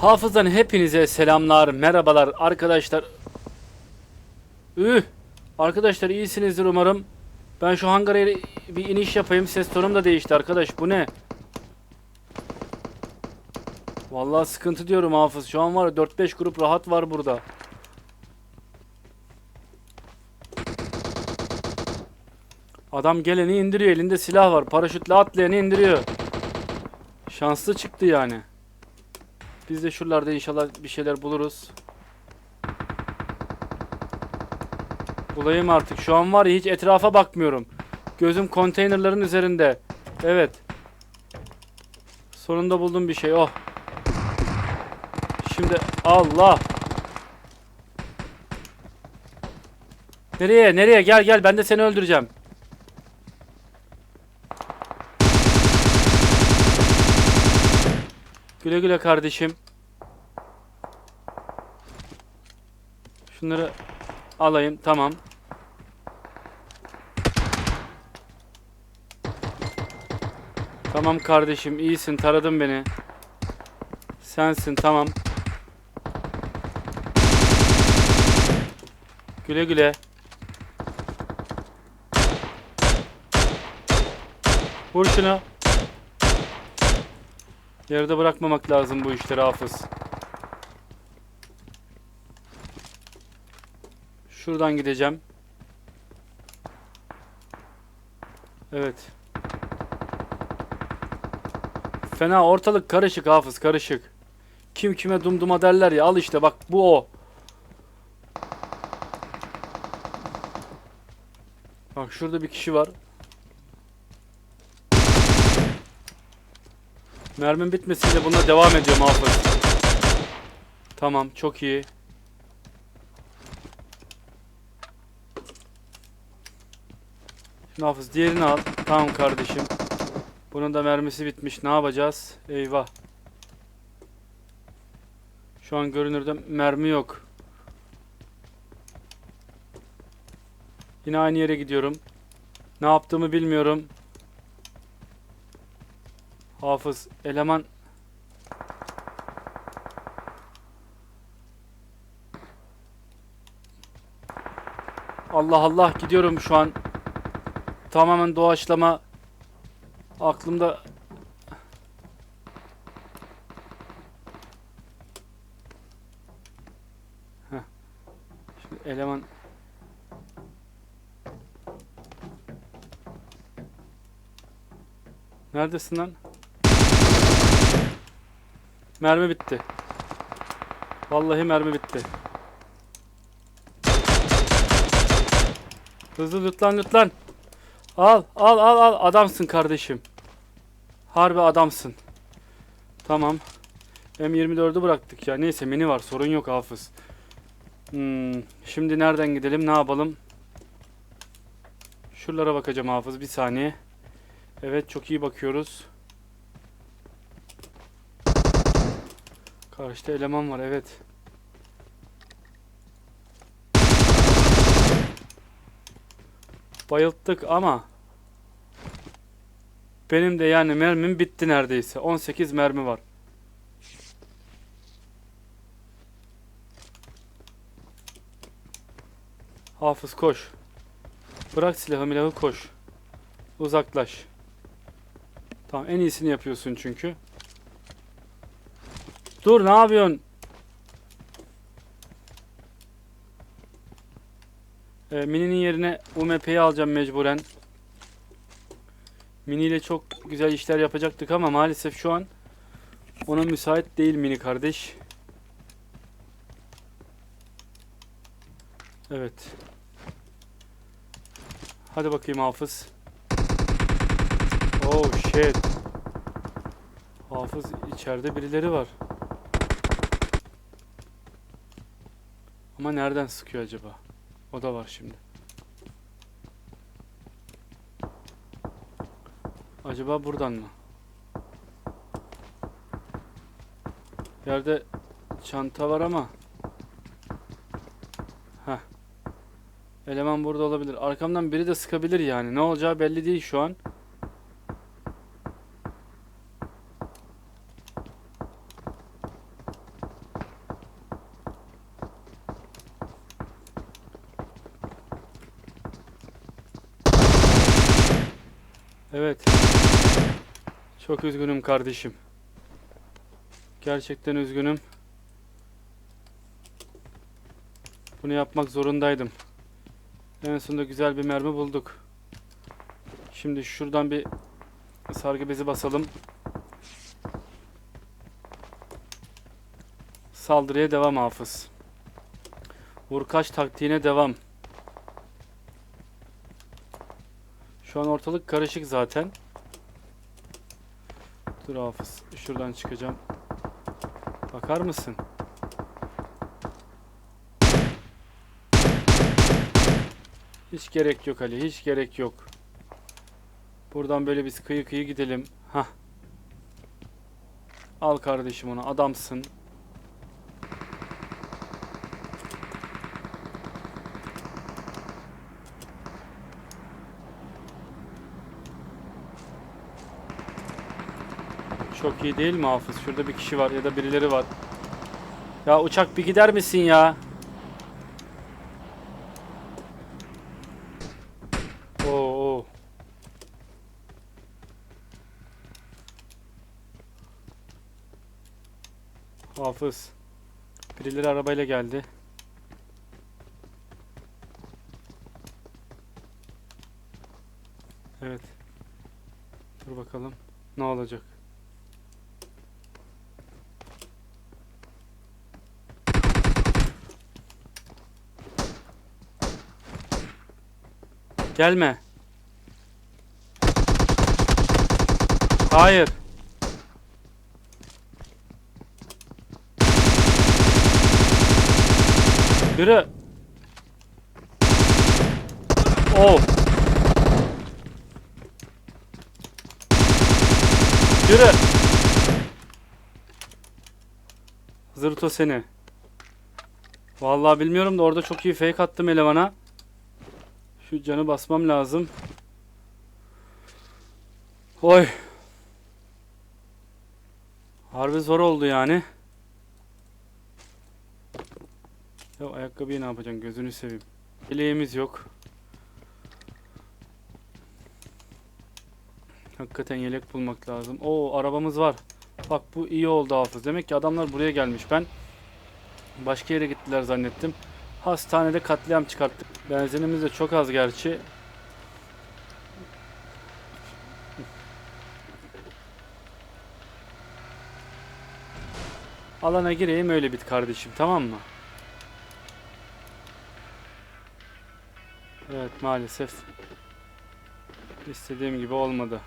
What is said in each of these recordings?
Hafızdan hepinize selamlar, merhabalar arkadaşlar. Üh! Arkadaşlar iyisinizdir umarım. Ben şu hangara bir iniş yapayım. Ses tonum da değişti arkadaş. Bu ne? Vallahi sıkıntı diyorum Hafız. Şu an var ya 4-5 grup rahat var burada. Adam geleni indiriyor. Elinde silah var. Paraşütle atlayanı indiriyor. Şanslı çıktı yani. Biz de şuralarda inşallah bir şeyler buluruz. Bulayım artık. Şu an var ya hiç etrafa bakmıyorum. Gözüm konteynerların üzerinde. Evet. Sonunda buldum bir şey. Oh. Şimdi Allah. Nereye? Nereye? Gel gel. Ben de seni öldüreceğim. Güle güle kardeşim. Şunları alayım. Tamam. Tamam kardeşim. iyisin. Taradın beni. Sensin. Tamam. Güle güle. Vur şunu. Yarıda bırakmamak lazım bu işleri Hafız. Şuradan gideceğim. Evet. Fena ortalık karışık Hafız karışık. Kim kime dumduma derler ya al işte bak bu o. Bak şurada bir kişi var. Mermim bitmesiyle buna devam ediyorum Hafız. Tamam çok iyi. Şimdi Hafız diğerini al. Tamam kardeşim. Bunun da mermisi bitmiş. Ne yapacağız? Eyvah. Şu an görünürde mermi yok. Yine aynı yere gidiyorum. Ne yaptığımı bilmiyorum. Hafız eleman Allah Allah gidiyorum şu an. Tamamen doğaçlama aklımda. Şimdi eleman Neredesin lan? Mermi bitti. Vallahi mermi bitti. Hızlı lütlan lütlan. Al al al al adamsın kardeşim. Harbi adamsın. Tamam. M24'ü bıraktık ya. Neyse mini var sorun yok hafız. Hmm, şimdi nereden gidelim ne yapalım? Şuralara bakacağım hafız bir saniye. Evet çok iyi bakıyoruz. Karşıda eleman var evet. Bayılttık ama benim de yani mermim bitti neredeyse. 18 mermi var. Hafız koş. Bırak silahı milahı koş. Uzaklaş. Tamam en iyisini yapıyorsun çünkü. Dur ne yapıyorsun? Ee, Mini'nin yerine UMP'yi alacağım mecburen. Mini ile çok güzel işler yapacaktık ama maalesef şu an ona müsait değil Mini kardeş. Evet. Hadi bakayım Hafız. Oh shit. Hafız içeride birileri var. Ama nereden sıkıyor acaba? O da var şimdi. Acaba buradan mı? Yerde çanta var ama. Heh. Eleman burada olabilir. Arkamdan biri de sıkabilir yani. Ne olacağı belli değil şu an. Evet. Çok üzgünüm kardeşim. Gerçekten üzgünüm. Bunu yapmak zorundaydım. En sonunda güzel bir mermi bulduk. Şimdi şuradan bir sargı bezi basalım. Saldırıya devam hafız. Vurkaç taktiğine devam. Şu an ortalık karışık zaten. Dur hafız. Şuradan çıkacağım. Bakar mısın? Hiç gerek yok Ali. Hiç gerek yok. Buradan böyle biz kıyı kıyı gidelim. Hah. Al kardeşim onu. Adamsın. Çok iyi değil mi Hafız? Şurada bir kişi var ya da birileri var. Ya uçak bir gider misin ya? Oo, oo. Hafız. Birileri arabayla geldi. Evet. Dur bakalım. Ne olacak? Gelme. Hayır. Yürü. Oh. Yürü. Zırto seni. Vallahi bilmiyorum da orada çok iyi fake attım elemana. Şu canı basmam lazım. Oy. Harbi zor oldu yani. Ya ayakkabıyı ne yapacaksın gözünü seveyim. Eleğimiz yok. Hakikaten yelek bulmak lazım. Oo arabamız var. Bak bu iyi oldu hafız. Demek ki adamlar buraya gelmiş. Ben başka yere gittiler zannettim. Hastanede katliam çıkarttık. Benzinimiz de çok az gerçi. Alana gireyim öyle bit kardeşim tamam mı? Evet maalesef istediğim gibi olmadı.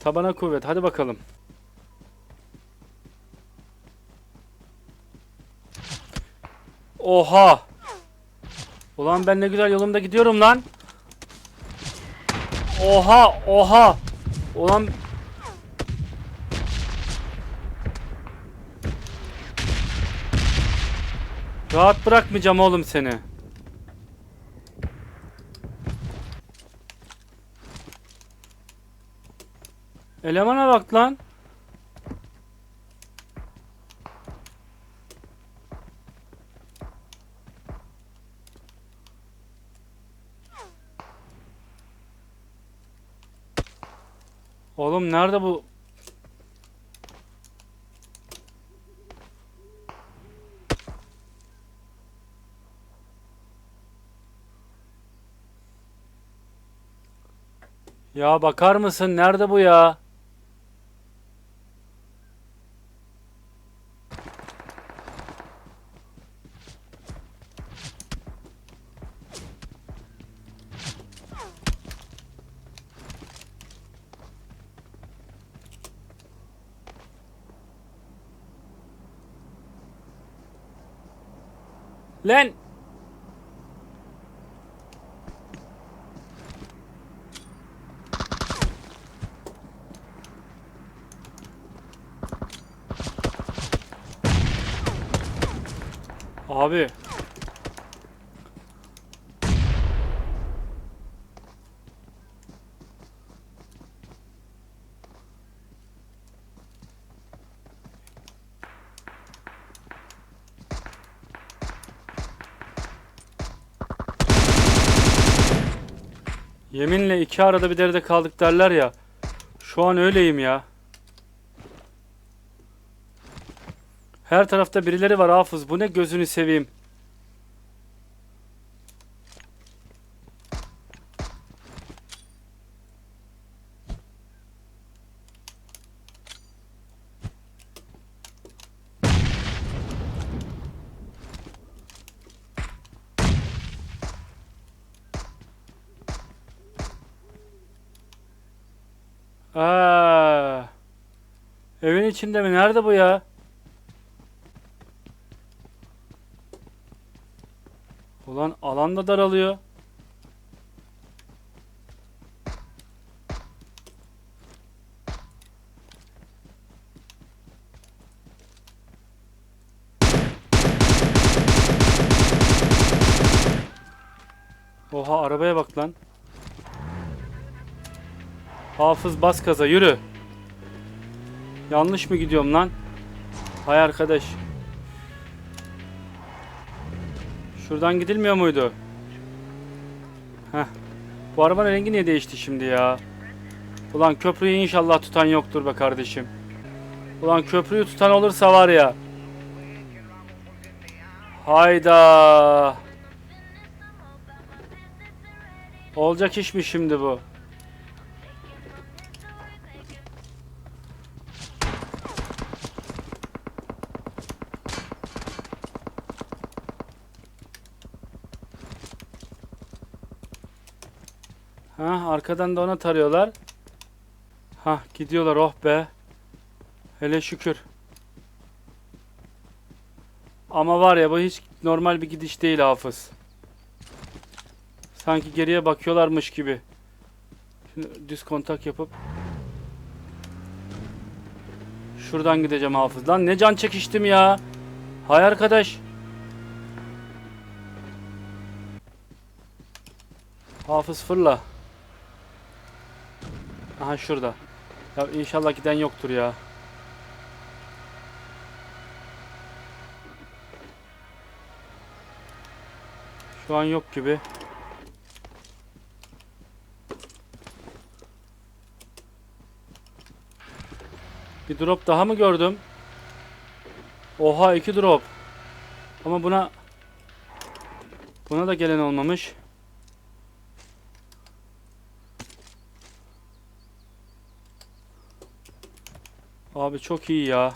Tabana kuvvet hadi bakalım. Oha! Ulan ben ne güzel yolumda gidiyorum lan. Oha, oha. Ulan Rahat bırakmayacağım oğlum seni. Elemana bak lan. Oğlum nerede bu? Ya bakar mısın? Nerede bu ya? Lan! Abi. Yeminle iki arada bir derede kaldık derler ya. Şu an öyleyim ya. Her tarafta birileri var Hafız. Bu ne gözünü seveyim. Aa. Evin içinde mi? Nerede bu ya? Ulan alan da daralıyor. Oha arabaya bak lan. Hafız bas gaza yürü. Yanlış mı gidiyorum lan? Hay arkadaş. Şuradan gidilmiyor muydu? Heh. Bu arabanın rengi niye değişti şimdi ya? Ulan köprüyü inşallah tutan yoktur be kardeşim. Ulan köprüyü tutan olursa var ya. Hayda. Olacak iş mi şimdi bu? Arkadan da ona tarıyorlar. Ha gidiyorlar oh be. Hele şükür. Ama var ya bu hiç normal bir gidiş değil Hafız. Sanki geriye bakıyorlarmış gibi. Şimdi düz kontak yapıp Şuradan gideceğim Hafız. Lan ne can çekiştim ya. Hay arkadaş. Hafız fırla. Aha şurada. Ya inşallah giden yoktur ya. Şu an yok gibi. Bir drop daha mı gördüm? Oha iki drop. Ama buna buna da gelen olmamış. Abi çok iyi ya.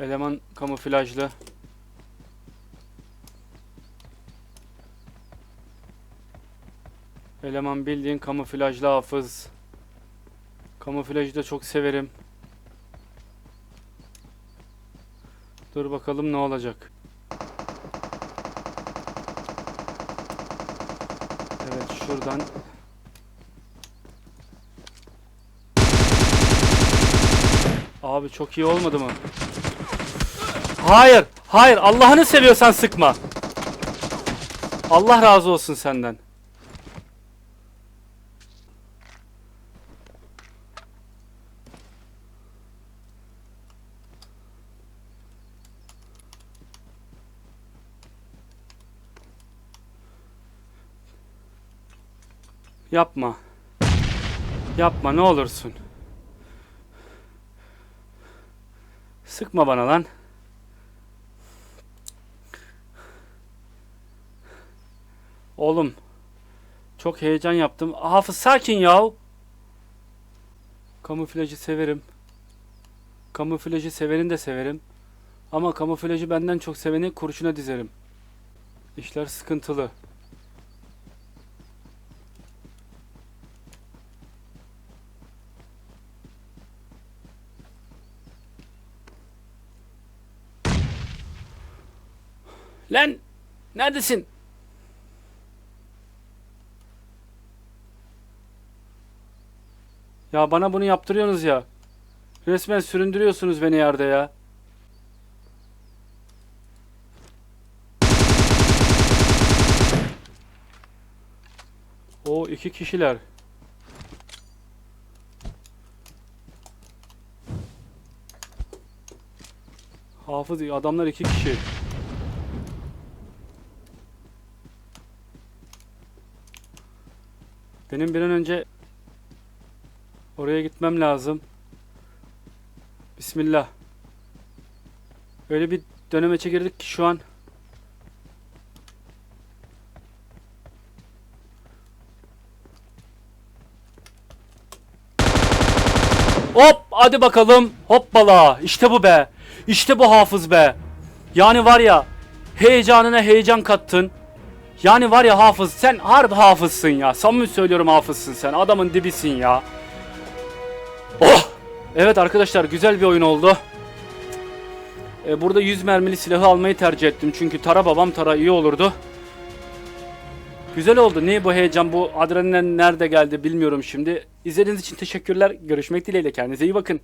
Eleman kamuflajlı. Eleman bildiğin kamuflajlı hafız. Kamuflajı da çok severim. Dur bakalım ne olacak. Şuradan. Abi çok iyi olmadı mı? Hayır, hayır. Allah'ını seviyorsan sıkma. Allah razı olsun senden. Yapma. Yapma ne olursun. Sıkma bana lan. Oğlum. Çok heyecan yaptım. Hafız sakin yahu. Kamuflajı severim. Kamuflajı seveni de severim. Ama kamuflajı benden çok seveni kurşuna dizerim. İşler sıkıntılı. Lan neredesin? Ya bana bunu yaptırıyorsunuz ya. Resmen süründürüyorsunuz beni yerde ya. O iki kişiler. Hafız adamlar iki kişi. Benim bir an önce oraya gitmem lazım. Bismillah. Öyle bir döneme girdik ki şu an. Hop hadi bakalım. Hoppala. İşte bu be. İşte bu hafız be. Yani var ya heyecanına heyecan kattın. Yani var ya hafız sen harbi hafızsın ya. Samimi söylüyorum hafızsın sen. Adamın dibisin ya. Oh! Evet arkadaşlar güzel bir oyun oldu. Ee, burada 100 mermili silahı almayı tercih ettim. Çünkü tara babam tara iyi olurdu. Güzel oldu. Ne bu heyecan, bu adrenalin nerede geldi bilmiyorum şimdi. İzlediğiniz için teşekkürler. Görüşmek dileğiyle. Kendinize iyi bakın.